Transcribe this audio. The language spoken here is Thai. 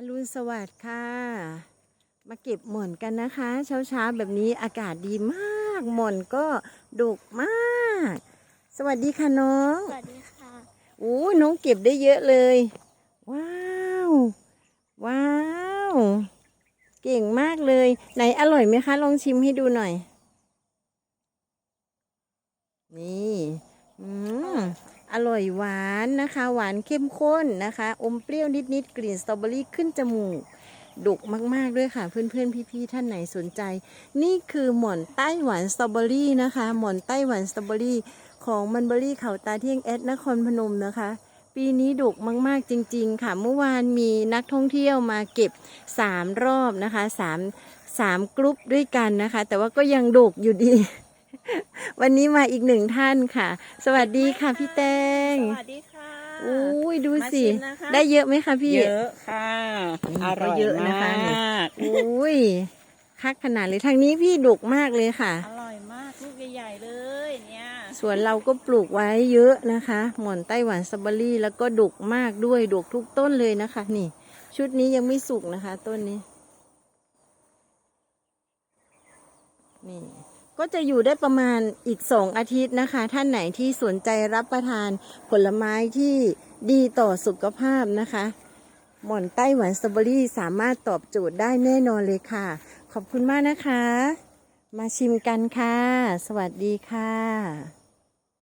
อรุณสวัสดิ์ค่ะ มาเก็บหม่อนกันนะคะ เช้าเช้าๆแบบนี้อากาศดีมากหม่อนก็ดกมาก สวัสดีค่ะน้องสวัสดีค่ะโอ้น้องเก็บได้เยอะเลย ว้าวว้าวเก่งมากเลย ไหนอร่อยไหมคะ ลองชิมให้ดูหน่อย นี่ อืม อร่อยหวานนะคะ หวานเข้มข้นนะคะ อมเปรี้ยวนิดๆกลิ่นสตรอเบอรี่ขึ้นจมูกดุกมาก ๆ ด้วยค่ะ เพื่อนๆ พี่ ๆ ท่านไหนสนใจ นี่คือหม่อนไต้หวันสตรอเบอรี่นะคะ หม่อนไต้หวันสตรอเบอรี่ ของมันเบอรี่เขาตาเที่ยงแอดนครพนมนะคะ ปีนี้ดุกมากๆจริง ๆ ค่ะ เมื่อวานมีนักท่องเที่ยวมาเก็บสามรอบนะคะสามสามกรุ๊ปด้วยกันนะคะ แต่ว่าก็ยังดุกอยู่ดี วันนี้มาอีกหนึ่งท่านค่ะ สวัสดีค่ะพี่แตงสวัสดีค่ะ อุ้ยดูสิ มาชิมนะคะ ได้เยอะไหมคะพี่ เยอะค่ะอืมอร่อยก็เยอะนะคะมาก อุ้ยคักขนาดเลยทางนี้พี่ดุกมากเลยค่ะ อร่อยมากลูกใหญ่ๆเลยเนี่ยส่วนเราก็ปลูกไว้เยอะนะคะ หม่อนไต้หวันสตรอเบอรี่แล้วก็ดุกมากด้วยดุกทุกต้นเลยนะคะ นี่ ชุดนี้ยังไม่สุกนะคะ ต้นนี้ นี่ ก็จะอยู่ได้ประมาณอีกสองอาทิตย์นะคะ ท่านไหนที่สนใจรับประทานผลไม้ที่ดีต่อสุขภาพนะคะ หม่อนไต้หวันสตรอเบอรี่สามารถตอบโจทย์ได้แน่นอนเลยค่ะ ขอบคุณมากนะคะ มาชิมกันค่ะ สวัสดีค่ะ